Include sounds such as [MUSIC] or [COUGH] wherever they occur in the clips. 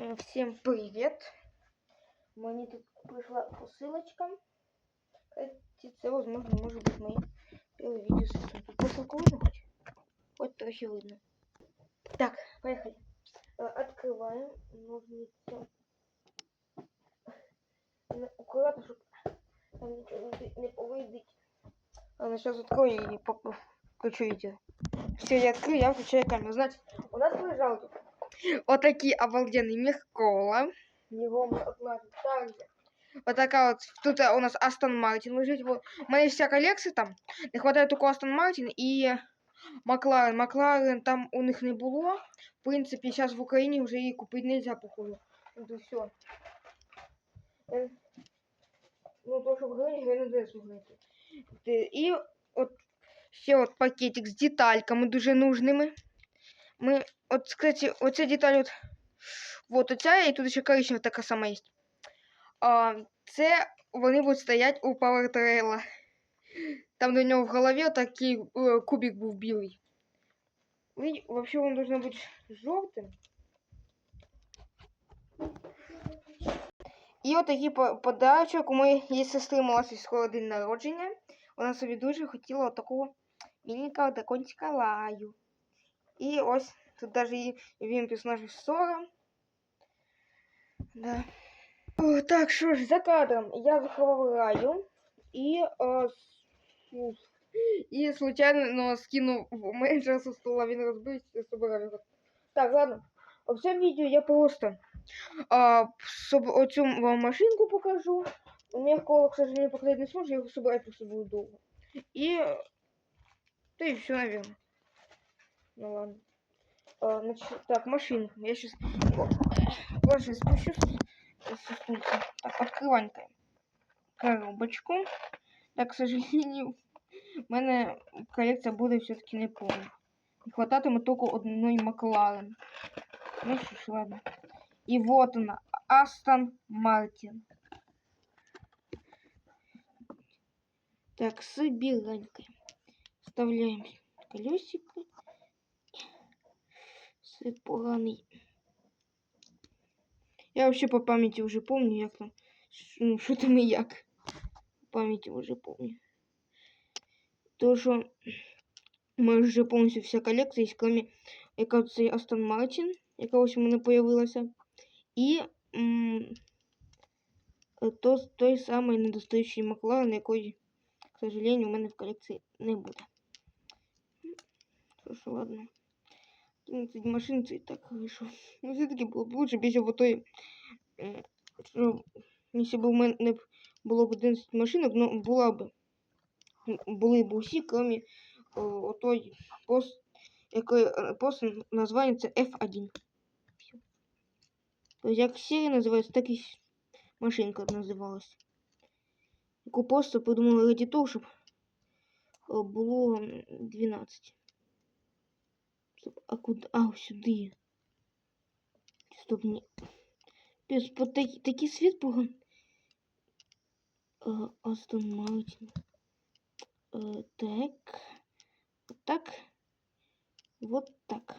Е, Всім привіт! Мені тут прийшла посилочка. Кстати, Це, возможно, може бути моє перше відео з цим. Тут посилку видно хоч? От трохи видно. Так, поехали. Э, Открываем ножницы. Н- Аккуратно, чтобы там ничего не, ви- не повредить. Ладно, сейчас открою и пок- включу видео. Все, я открыл, я включаю камеру. Значит, у нас лежал тут [LAUGHS] вот такие обалденные мехкола. Его мы отложим также. Вот такая вот, тут у нас Астон Мартин лежит. Вот. У меня есть вся коллекция там. Не хватает только Астон Мартин и Макларен. Макларен там у них не було. В принципі, зараз в Україні вже її купити нельзя, походу. Это все. Ну, то, що в Україні, я не знаю, слухайте. І от ще от пакетик з детальками дуже нужними. Ми, от, кстати, оця деталь, от, вот оця, і тут ще коричнева така сама є. А, це вони стоять у пауертрейла. Там до нього в голові такий е, кубик був білий. Ви- Вообще он должен бути жовтим. І отакий по- подарочок у моєї сестри молодшої скоро день народження. Вона собі дуже хотіла отакого міленького дракончика лаю. І ось тут даже і він персонаж Сора. Да. О, так, що ж, за кадром я заховаю і, е, с- і случайно ну, скинув в менеджера со стола, він розбився, собирав його. Так, ладно. В цьому відео я просто а, соб, оцю вам машинку покажу. У меня кола, к сожалению, показать не сможет, я его собирать просто буду долго. И... Да и все, наверное. Ну ладно. А, значит, так, машинка. Я сейчас позже спущусь со стульца. Так, открываем коробочку. Так, к сожалению, [LAUGHS] в мене колекція буде все-таки не повна. Не хвататиме тільки одної Макларен. Ну что ж, ладно. И вот она, Астон Мартин. Так, собиранькой. Вставляем колесико. Сыпаный. Я вообще по памяти уже помню, як там, ш- ну, що там і як. По памяти уже помню. То, що ми вже повністю вся колекція, є, кроме яка це Астон Мартин, яка ось у мене появилася. І м, е, то, той самий недостаючий Макларен, який, к сожалению, у мене в колекції не буде. Що ж, ладно. 11 машин це і так хорошо. Ну, все-таки було б лучше, б якщо б той, що, якщо б у мене було б 11 машинок, ну, була б, були б усі, крім отой пост, який е, пост назвається F1. То есть, як серія називається, так і машинка називалась. Яку просто придумали раді того, щоб було 12. Стоп, а куди? А, ось сюди. Стоп, ні. Пес, по такі, такий світ поган. Е, Астон Мартин. Е, так. Вот так. Вот так.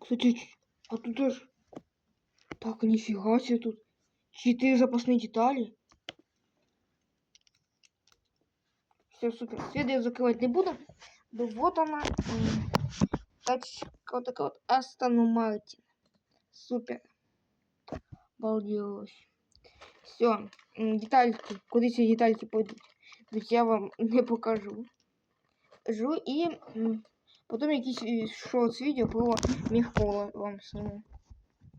Кстати, ч- а тут аж... Так, нифига себе тут. Четыре запасные детали. Все, супер. Свет я закрывать не буду. Да вот она. Тачка вот такая вот. Астон Мартин. Супер. Обалделось. Все. Детальки. Куда эти детальки пойдут? Ведь я вам [LAUGHS] не покажу. Жу и м, потом якийсь е, шорт відео про міхкола вам сниму.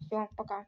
Все, пока.